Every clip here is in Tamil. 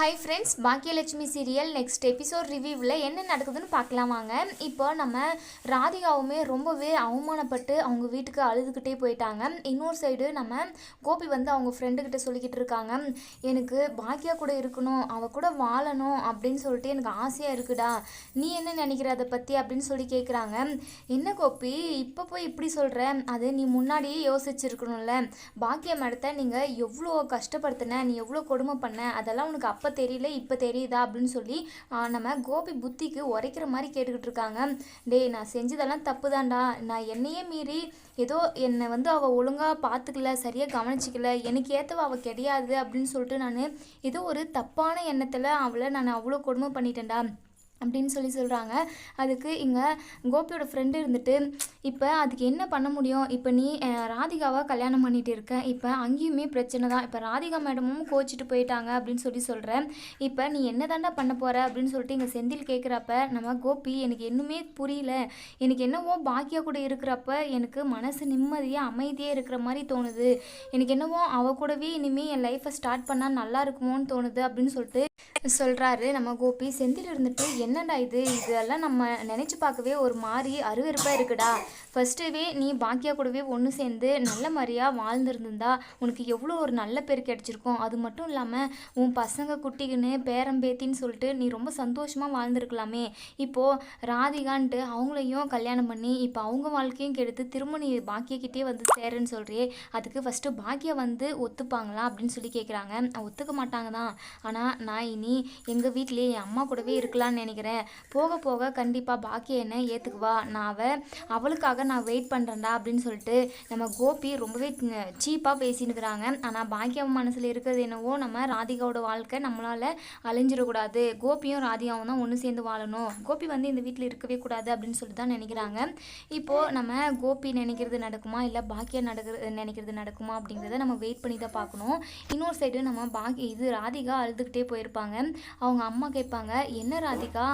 Hi friends Baakiyalakshmi serial next episode ரிவ்யூவில் என்ன நடக்குதுன்னு பார்க்கலாம் வாங்க. இப்போ நம்ம ராதிகாவுமே ரொம்பவே அவமானப்பட்டு அவங்க வீட்டுக்கு அழுதுகிட்டே போயிட்டாங்க. இன்னொரு சைடு நம்ம கோபி வந்து அவங்க ஃப்ரெண்டுக்கிட்ட சொல்லிக்கிட்டு இருக்காங்க. எனக்கு பாக்கியா கூட இருக்கணும் அவ கூட வாழணும் அப்படின்னு சொல்லிட்டு எனக்கு ஆசையாக இருக்குடா. நீ என்ன நினைக்கிற அதை பற்றி அப்படின்னு சொல்லி கேட்குறாங்க என்ன கோபி இப்போ போய் இப்படி சொல்கிற அது நீ முன்னாடியே யோசிச்சிருக்கணும்ல. பாக்கிய மேடத்தை நீங்கள் எவ்வளோ கஷ்டப்படுத்தின நீ எவ்வளோ கொடுமை பண்ண அதெல்லாம் உனக்கு அப்போ தெரியல இப்போ தெரியுதா அப்படின்னு சொல்லி நம்ம கோபி புத்திக்கு உரைக்கிற மாதிரி கேட்டுக்கிட்டு இருக்காங்க. டேய் நான் செஞ்சதெல்லாம் தப்பு தான்டா நான் என்னையே மீறி ஏதோ என்னை வந்து அவள் ஒழுங்காக பார்த்துக்கல சரியாக கவனிச்சிக்கல எனக்கு ஏற்றவ அவள் கிடையாது அப்படின்னு சொல்லிட்டு நான் ஏதோ ஒரு தப்பான எண்ணத்தில் அவளை நான் அவ்வளோ கொடுமை பண்ணிட்டேன்டா. அப்படின்னு சொல்லி சொல்கிறாங்க அதுக்கு இங்கே கோபியோட ஃப்ரெண்டு இருந்துட்டு இப்போ அதுக்கு என்ன பண்ண முடியும்? இப்போ நீ ராதிகாவை கல்யாணம் பண்ணிட்டு இருக்க. இப்போ அங்கேயுமே பிரச்சனை தான். இப்போ ராதிகா மேடமும் கோச்சிட்டு போயிட்டாங்க அப்படின்னு சொல்லி சொல்கிறேன் இப்போ நீ என்ன தாண்டா பண்ண போகிற அப்படின்னு சொல்லிட்டு இங்கே செந்தில் கேட்குறப்ப நம்ம கோபி எனக்கு இன்னுமே புரியல. எனக்கு என்னவோ பாக்கியா கூட இருக்கிறப்ப எனக்கு மனசு நிம்மதியாக அமைதியாக இருக்கிற மாதிரி தோணுது. எனக்கு என்னவோ அவ கூடவே இனிமேல் என் லைஃப்பை ஸ்டார்ட் பண்ணால் நல்லா இருக்குமோன்னு தோணுது அப்படின்னு சொல்லிட்டு சொல்கிறாரு நம்ம கோபி செந்தில் இருந்துட்டு என்னடா இது? இதெல்லாம் நம்ம நினச்சி பார்க்கவே ஒரு மாதிரி அருவருப்பாக இருக்குடா. ஃபர்ஸ்ட்டுவே நீ பாக்கியா கூடவே ஒன்று சேர்ந்து நல்ல மாதிரியாக வாழ்ந்துருந்துருந்தா உனக்கு எவ்வளோ ஒரு நல்ல பேர் கிடச்சிருக்கும். அது மட்டும் இல்லாமல் உன் பசங்க குட்டிக்குன்னு பேரம் பேத்தின்னு சொல்லிட்டு நீ ரொம்ப சந்தோஷமாக வாழ்ந்துருக்கலாமே. இப்போது ராதிகான்ட்டு அவங்களையும் கல்யாணம் பண்ணி இப்போ அவங்க வாழ்க்கையும் கெடுத்து திரும்ப நீ பாக்கியக்கிட்டே வந்து சேருன்னு சொல்கிறியே அதுக்கு ஃபஸ்ட்டு பாக்கியா வந்து ஒத்துப்பாங்களா? அப்படின்னு சொல்லி கேட்குறாங்க ஒத்துக்க மாட்டாங்க தான் ஆனால் நான் இனி எங்கள் வீட்லேயே என் அம்மா கூடவே இருக்கலாம்னு நினைக்கிறேன். போக போக கண்டிப்பாக பாக்கிய என்ன ஏற்றுக்குவா நான் அவளுக்காக நான் வெயிட் பண்ணுறேன்டா அப்படின்னு சொல்லிட்டு நம்ம கோபி ரொம்பவே சீப்பாக பேசினுக்கிறாங்க. ஆனால் பாக்கியம் மனசில் இருக்கிறது என்னவோ நம்ம ராதிகாவோட வாழ்க்கை நம்மளால் அழிஞ்சிடக்கூடாது. கோபியும் ராதிகாவும் தான் ஒன்று சேர்ந்து வாழணும். கோபி வந்து இந்த வீட்டில் இருக்கவே கூடாது அப்படின்னு சொல்லிட்டு தான் நினைக்கிறாங்க. இப்போது நம்ம கோபி நினைக்கிறது நடக்குமா? இல்லை பாக்கியம் நடக்கிறது நினைக்கிறது நடக்குமா அப்படிங்கிறத நம்ம வெயிட் பண்ணி தான் பார்க்கணும். இன்னொரு சைடு நம்ம பாக்கி இது ராதிகா அழுதுகிட்டே போயிருப்பாங்க அவங்க அம்மா கேட்பாங்க என்ன ராதிகா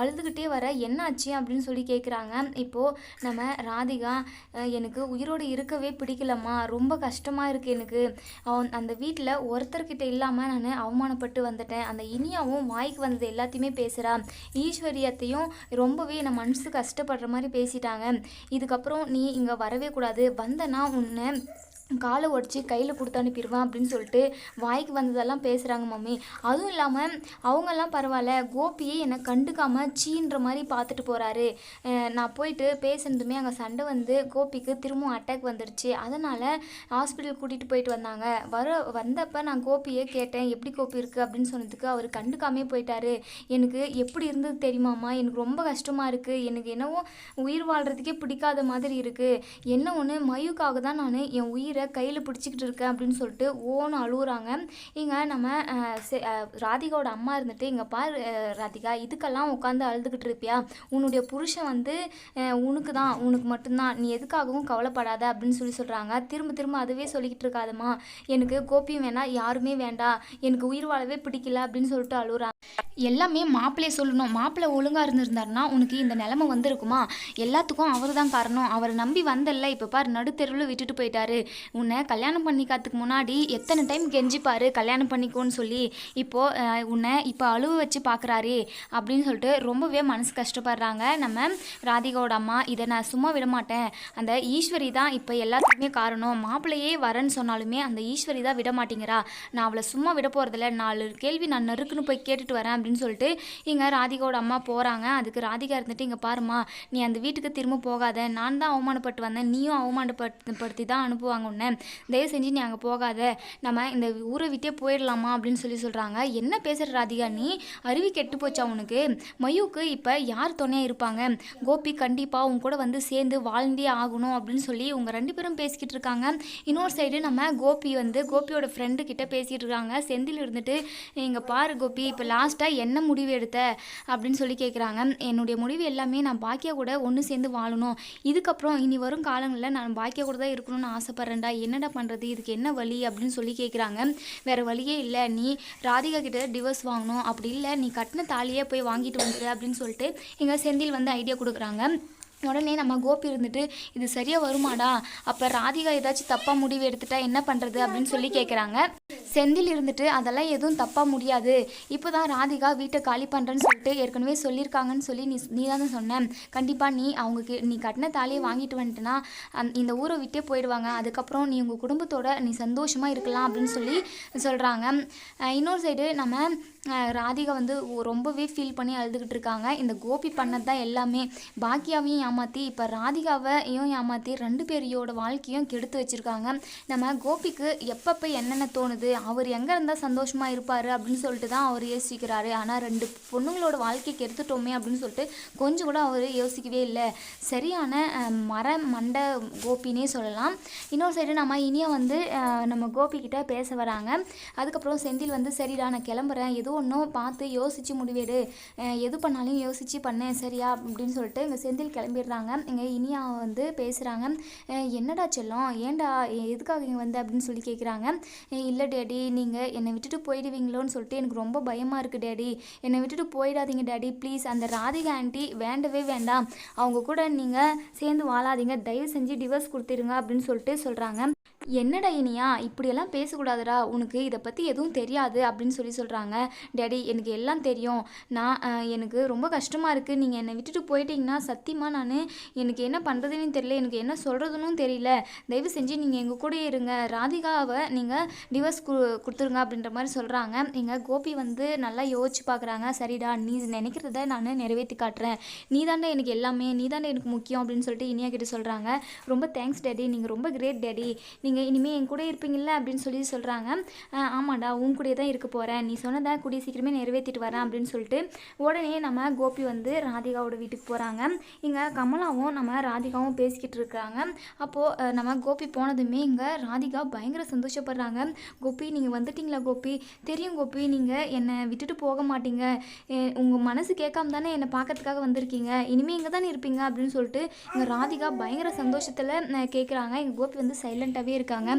அழுதுகிட்டே வர என்னாச்சு? அப்படின்னு சொல்லி கேட்குறாங்க. இப்போது நம்ம ராதிகா எனக்கு உயிரோடு இருக்கவே பிடிக்கலம்மா. ரொம்ப கஷ்டமாக இருக்குது எனக்கு. அவன் அந்த வீட்டில் ஒருத்தர்கிட்ட இல்லாமல் நான் அவமானப்பட்டு வந்துட்டேன். அந்த இனியாவும் வாய்க்கு வந்தது எல்லாத்தையுமே பேசுகிறா ஈஸ்வரியத்தையும் ரொம்பவே நம்ம மனசு கஷ்டப்படுற மாதிரி பேசிட்டாங்க. இதுக்கப்புறம் நீ இங்கே வரவே கூடாது. வந்தனா உன்னை காலை உடச்சி கையில் கொடுத்து அனுப்பிடுவேன் அப்படின்னு சொல்லிட்டு வாய்க்கு வந்ததெல்லாம் பேசுகிறாங்க மம்மி அதுவும் இல்லாமல் அவங்கெல்லாம் பரவாயில்ல கோபியை என்னை கண்டுக்காமல் சீன்ற மாதிரி பார்த்துட்டு போகிறாரு நான் போயிட்டு பேசுனதுமே அங்கே சண்டை வந்து கோபிக்கு திரும்பவும் அட்டாக் வந்துடுச்சு. அதனால் ஹாஸ்பிட்டல் கூட்டிகிட்டு போயிட்டு வந்தாங்க. வர வந்தப்போ நான் கோபியை கேட்டேன் எப்படி கோபி இருக்குது அப்படின்னு சொன்னதுக்கு அவர் கண்டுக்காமே போயிட்டாரு. எனக்கு எப்படி இருந்தது தெரியுமாம்மா? எனக்கு ரொம்ப கஷ்டமாக இருக்குது எனக்கு என்னவோ உயிர் வாழ்கிறதுக்கே பிடிக்காத மாதிரி இருக்குது என்ன ஒன்று மயுக்காக தான் நான் என் உயிரை கையில் பிடிச்சிக்கிட்டு இருக்கேன் அப்படின்னு சொல்லிட்டு ஓன்னு அழுகுறாங்க இங்கே நம்ம செ- ராதிகாவோட அம்மா இருந்துட்டு இங்கே பார் ராதிகா இதுக்கெல்லாம் உட்காந்து அழுதுகிட்டு இருப்பியா? உன்னுடைய புருஷன் வந்து உனக்கு தான் உனக்கு மட்டும்தான். நீ எதுக்காகவும் கவலைப்படாத அப்படின்னு சொல்லி சொல்கிறாங்க திரும்ப திரும்ப அதுவே சொல்லிக்கிட்டு இருக்காதம்மா. எனக்கு கோபியும் வேணாம் யாருமே வேண்டாம் எனக்கு உயிர் வாழவே பிடிக்கல அப்படின்னு சொல்லிட்டு அழுகுறாங்க எல்லாமே மாப்பிள்ளைய சொல்லணும். மாப்பிள்ளை ஒழுங்காக இருந்திருந்தாருன்னா உனக்கு இந்த நிலமை வந்திருக்குமா? எல்லாத்துக்கும் அவர் தான் காரணம். அவரை நம்பி வந்தல்ல. இப்போ பார் நடுத்தெருவில் விட்டுட்டு போயிட்டாரு. உன்னை கல்யாணம் பண்ணிக்காத்துக்கு முன்னாடி எத்தனை டைம் கெஞ்சிப்பாரு கல்யாணம் பண்ணிக்கோன்னு சொல்லி. இப்போது உன்னை இப்போ அழுவ வச்சு பார்க்குறாரு அப்படின்னு சொல்லிட்டு ரொம்பவே மனசு கஷ்டப்படுறாங்க. நம்ம ராதிகாவோட அம்மா இதை நான் சும்மா விட மாட்டேன் அந்த ஈஸ்வரி தான் இப்போ எல்லாத்துக்குமே காரணம். மாப்பிள்ளையே வரேன்னு சொன்னாலுமே அந்த ஈஸ்வரி தான் விட மாட்டேங்கிறா நான் அவளை சும்மா விட போகிறதில்ல நாலு கேள்வி நான் நறுக்குன்னு போய் கேட்டுட்டு வரேன் அப்படின்னு சொல்லிட்டு இங்கே ராதிகாவோட அம்மா போகிறாங்க அதுக்கு ராதிகா இருந்துட்டு இங்கே பாருமா நீ அந்த வீட்டுக்கு திரும்ப போகாத. நான் தான் அவமானப்பட்டு வந்தேன். நீயும் அவமானப்படுத்தி தான் அனுப்புவாங்க உடனே தயவு செஞ்சு நீ அங்கே போகாத. நம்ம இந்த ஊரை விட்டே போயிடலாமா அப்படின்னு சொல்லி சொல்கிறாங்க என்ன பேசுகிற ராதிகா நீ? அருவி கெட்டு போச்சா உனக்கு? மயூக்கு இப்போ யார் துணையாக இருப்பாங்க? கோபி கண்டிப்பாக உங்க கூட வந்து சேர்ந்து வாழ்ந்தே ஆகணும் அப்படின்னு சொல்லி உங்கள் ரெண்டு பேரும் பேசிக்கிட்டு இருக்காங்க. இன்னொரு சைடு நம்ம கோபி வந்து கோபியோட ஃப்ரெண்டு கிட்ட பேசிகிட்டு இருக்காங்க. செந்தில் இருந்துட்டு இங்கே பாரு கோபி இப்போ லாஸ்ட்டாக என்ன முடிவு எடுத்த? அப்படின்னு சொல்லி கேட்குறாங்க என்னுடைய முடிவு எல்லாமே நான் பாக்கியா கூட ஒன்று சேர்ந்து வாழணும். இதுக்கப்புறம் இனி வரும் காலங்களில் நான் பாக்கியா கூட தான் இருக்கணும்னு ஆசைப்பட்றேன் ஆசைப்பட்றேன்டா என்னடா பண்ணுறது இதுக்கு என்ன வழி அப்படின்னு சொல்லி கேட்குறாங்க வேறு வழியே இல்லை நீ ராதிகா கிட்ட டிவோர்ஸ் வாங்கணும். அப்படி இல்லை நீ கட்டின தாலியே போய் வாங்கிட்டு வந்துடு அப்படின்னு சொல்லிட்டு எங்கள் செந்தில் வந்து ஐடியா கொடுக்குறாங்க. உடனே நம்ம கோபி இருந்துட்டு இது சரியாக வருமாடா? அப்போ ராதிகா ஏதாச்சும் தப்பாக முடிவு எடுத்துட்டா என்ன பண்ணுறது அப்படின்னு சொல்லி கேட்குறாங்க செந்தில் இருந்துட்டு அதெல்லாம் எதுவும் தப்பாக முடியாது. இப்போ தான் ராதிகா வீட்டை காலி பண்ணுறேன்னு சொல்லிட்டு ஏற்கனவே சொல்லியிருக்காங்கன்னு சொல்லி நீ நீ தான் சொன்னேன் கண்டிப்பாக நீ அவங்க கி- நீ கட்டின தாலியை வாங்கிட்டு வந்துட்டேன்னா அந்- இந்த ஊரை விட்டே போயிடுவாங்க. அதுக்கப்புறம் நீ உங்கள் குடும்பத்தோட நீ சந்தோஷமாக இருக்கலாம் அப்படின்னு சொல்லி சொல்கிறாங்க இன்னொரு சைடு நம்ம ராதிகா வந்து ரொம்பவே ஃபீல் பண்ணி அழுதுகிட்டு இருக்காங்க. இந்த கோபி பண்ணது தான் எல்லாமே. பாக்கியாவையும் ஏமாற்றி இப்போ ராதிகாவையும் ஏமாற்றி ரெண்டு பேரையோட வாழ்க்கையும் கெடுத்து வச்சுருக்காங்க. நம்ம கோபிக்கு எப்பப்போ என்னென்ன தோணுது? அவர் எங்கே இருந்தால் சந்தோஷமாக இருப்பார் அப்படின்னு சொல்லிட்டு தான் அவர் யோசிக்கிறாரு. ஆனால் ரெண்டு பொண்ணுங்களோட வாழ்க்கையை கெடுத்துட்டோமே அப்படின்னு சொல்லிட்டு கொஞ்சம் கூட அவர் யோசிக்கவே இல்லை. சரியான மர மண்டை கோபினே சொல்லலாம். இன்னொரு சைடு நம்ம இனியா வந்து நம்ம கோபிக்கிட்ட பேச வராங்க. அதுக்கப்புறம் செந்தில் வந்து சரிடா நான் கிளம்புறேன். எதுவும் ஒன்றும் பார்த்து யோசித்து முடிவெடு. எது பண்ணாலும் யோசித்து பண்ணேன் சரியா? அப்படின்னு சொல்லிட்டு இங்கே செந்தில் கிளம்பிடுறாங்க. இங்கே இனியா வந்து பேசுகிறாங்க என்னடா செல்லம்? ஏன்டா? எதுக்காக இங்கே வந்து? அப்படின்னு சொல்லி கேட்குறாங்க இல்லை டேடி நீங்கள் என்னை விட்டுட்டு போயிடுவீங்களோன்னு சொல்லிட்டு எனக்கு ரொம்ப பயமாக இருக்குது டேடி. என்னை விட்டுட்டு போயிடாதீங்க டேடி. ப்ளீஸ் அந்த ராதிகா ஆண்டி வேண்டவே வேண்டாம். அவங்க கூட நீங்கள் சேர்ந்து வாழாதீங்க. தயவு செஞ்சு டிவோர்ஸ் கொடுத்துருங்க அப்படின்னு சொல்லிட்டு சொல்கிறாங்க என்னடா இனியா? இப்படியெல்லாம் பேசக்கூடாதுடா. உனக்கு இதை பற்றி எதுவும் தெரியாது அப்படின்னு சொல்லி சொல்கிறாங்க டேடி எனக்கு எல்லாம் தெரியும். நான் எனக்கு ரொம்ப கஷ்டமாக இருக்குது நீங்கள் என்னை விட்டுட்டு போயிட்டீங்கன்னா சத்தியமாக நான் எனக்கு என்ன பண்ணுறதுன்னு தெரியல. எனக்கு என்ன சொல்கிறதுன்னு தெரியல. தயவு செஞ்சு நீங்கள் எங்கள் கூட இருங்க. ராதிகாவை நீங்கள் டிவோர்ஸ் கு கொடுத்துருங்க அப்படின்ற மாதிரி சொல்கிறாங்க எங்கள் கோபி வந்து நல்லா யோசிச்சு பார்க்குறாங்க சரிடா நீ நினைக்கிறத நான் நிறைவேற்றி காட்டுறேன். நீ எனக்கு எல்லாமே. நீ எனக்கு முக்கியம் அப்படின்னு சொல்லிட்டு இனியா கிட்ட சொல்கிறாங்க ரொம்ப தேங்க்ஸ் டேடி. நீங்கள் ரொம்ப கிரேட் டேடி. நீங்கள் இனிமேல் என் கூட இருப்பீங்கள்ல அப்படின்னு சொல்லி சொல்கிறாங்க ஆமாடா உன் கூடயே தான் இருக்க போகிறேன் நீ சொன்னதை கூடிய சீக்கிரமே நிறைவேற்றிட்டு வரேன் அப்படின்னு சொல்லிட்டு உடனே நம்ம கோபி வந்து ராதிகாவோட வீட்டுக்கு போகிறாங்க இங்கே கமலாவும் நம்ம ராதிகாவும் பேசிக்கிட்டு இருக்காங்க. அப்போது நம்ம கோபி போனதுமே இங்கே ராதிகா பயங்கர சந்தோஷப்படுறாங்க. கோபி நீங்கள் வந்துட்டீங்களா கோபி? தெரியும் கோபி நீங்கள் என்னை விட்டுட்டு போக மாட்டீங்க. உங்கள் மனசு கேட்காம தானே என்னை பார்க்கறதுக்காக வந்திருக்கீங்க. இனிமேல் இங்கே தானே இருப்பீங்க அப்படின்னு சொல்லிட்டு இங்கே ராதிகா பயங்கர சந்தோஷத்தில் கேட்குறாங்க எங்கள் கோபி வந்து சைலண்ட்டாகவே இருக்காங்க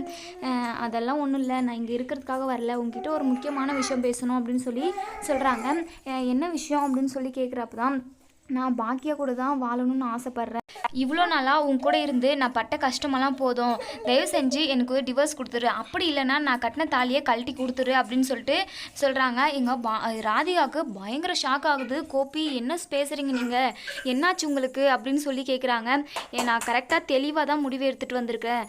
அதெல்லாம் ஒன்றும் இல்லை. நான் இங்கே இருக்கிறதுக்காக வரல. உங்ககிட்ட ஒரு முக்கியமான விஷயம் பேசணும் அப்படின்னு சொல்லி சொல்கிறாங்க என்ன விஷயம் அப்படின்னு சொல்லி கேட்குறப்ப தான் நான் பாக்கியா கூட தான் வாழணும்னு ஆசைப்பட்றேன். இவ்வளோ நாளாக உன் கூட இருந்து நான் பட்ட கஷ்டமெல்லாம் போதும். தயவு செஞ்சு எனக்கு டிவோர்ஸ் கொடுத்துரு. அப்படி இல்லைன்னா நான் கட்டின தாலியை கழட்டி கொடுத்துரு அப்படின்னு சொல்லிட்டு சொல்கிறாங்க எங்கள் பா ராதிகாவுக்கு பயங்கர ஷாக் ஆகுது. கோபி என்ன பேசுகிறீங்க நீங்கள் என்னாச்சு உங்களுக்கு? அப்படின்னு சொல்லி கேட்குறாங்க நான் கரெக்டாக தெளிவாக தான் முடிவு எடுத்துகிட்டு வந்திருக்கேன்.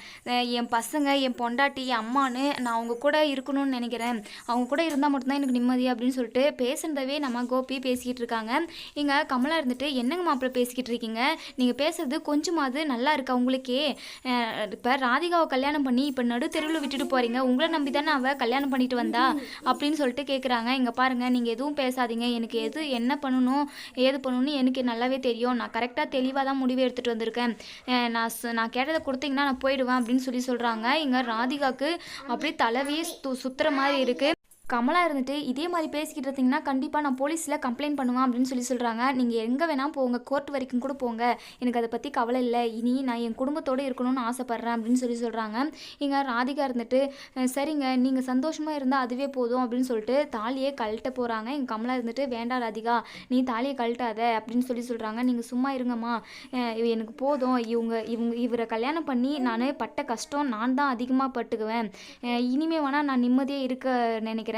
என் பசங்க என் பொண்டாட்டி என் அம்மான்னு நான் அவங்க கூட இருக்கணும்னு நினைக்கிறேன். அவங்க கூட இருந்தால் மட்டும்தான் எனக்கு நிம்மதி அப்படின்னு சொல்லிட்டு பேசுனதவே நம்ம கோபி பேசிக்கிட்டு இருக்காங்க. இங்கே கமலா வந்துட்டு என்னங்க மாப்பிள்ளை பேசிக்கிட்டு இருக்கீங்க? நீங்கள் பேசுறது கொஞ்சமாவது நல்லா இருக்கா உங்களுக்கே? இப்போ ராதிகாவை கல்யாணம் பண்ணி இப்போ நடு தெருவில் விட்டுட்டு போகிறீங்க உங்களை நம்பி தானே அவள் கல்யாணம் பண்ணிட்டு வந்தா? அப்படின்னு சொல்லிட்டு கேட்குறாங்க இங்கே பாருங்கள் நீங்கள் எதுவும் பேசாதீங்க. எனக்கு எது என்ன பண்ணணும் ஏது பண்ணணும்னு எனக்கு நல்லாவே தெரியும். நான் கரெக்டாக தெளிவாக தான் முடிவு எடுத்துகிட்டு வந்திருக்கேன். நான் நான் கேட்டதை கொடுத்தீங்கன்னா நான் போயிடுவேன் அப்படின்னு சொல்லி சொல்கிறாங்க இங்கே ராதிகாவுக்கு அப்படியே தலைவியே சு சுத்துற மாதிரி இருக்குது கமலா இருந்துட்டு இதே மாதிரி பேசிக்கிட்டு இருந்தீங்கன்னா கண்டிப்பாக நான் போலீஸில் கம்ப்ளைண்ட் பண்ணுவேன் அப்படின்னு சொல்லி சொல்கிறாங்க நீங்கள் எங்கே வேணால் போங்க கோர்ட் வரைக்கும் கூட போங்க. எனக்கு அதை பற்றி கவலை இல்லை. இனி நான் என் குடும்பத்தோடு இருக்கணும்னு ஆசைப்பட்றேன் அப்படின்னு சொல்லி சொல்கிறாங்க இங்கே ராதிகா இருந்துட்டு சரிங்க நீங்கள் சந்தோஷமாக இருந்தால் அதுவே போதும் அப்படின்னு சொல்லிட்டு தாலியை கழட்ட போகிறாங்க எங்கள் கமலா இருந்துட்டு வேண்டாம் ராதிகா நீ தாலியை கழட்டாத அப்படின்னு சொல்லி சொல்கிறாங்க நீங்கள் சும்மா இருங்கம்மா. எனக்கு போதும். இவங்க இவங்க இவரை கல்யாணம் பண்ணி நான் பட்ட கஷ்டம் நான் தான் அதிகமாக பட்டுக்குவேன். இனிமே வேணால் நான் நிம்மதியாக இருக்க நினைக்கிறேன்.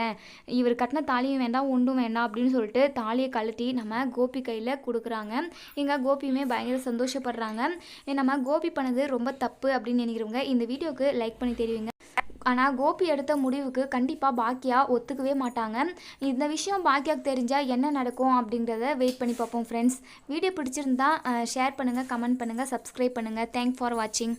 இவர் கட்டின தாலியும் வேண்டாம் ஒன்றும் வேண்டாம் அப்படின்னு சொல்லிட்டு தாலியை கழட்டி நம்ம கோபி கையில் கொடுக்குறாங்க. எங்கள் கோபியுமே பயங்கர சந்தோஷப்படுறாங்க. நம்ம கோபி பண்ணது ரொம்ப தப்பு அப்படின்னு நினைக்கிறவங்க இந்த வீடியோவுக்கு லைக் பண்ணி தெரிவிங்க. ஆனால் கோபி எடுத்த முடிவுக்கு கண்டிப்பாக பாக்கியா ஒத்துக்கவே மாட்டாங்க. இந்த விஷயம் பாக்கியாவுக்கு தெரிஞ்சால் என்ன நடக்கும் அப்படிங்கிறத வெயிட் பண்ணி பார்ப்போம் ஃப்ரெண்ட்ஸ் வீடியோ பிடிச்சிருந்தா ஷேர் பண்ணுங்கள் கமெண்ட் பண்ணுங்கள் சப்ஸ்கிரைப் பண்ணுங்கள் தேங்க் ஃபார் வாட்சிங்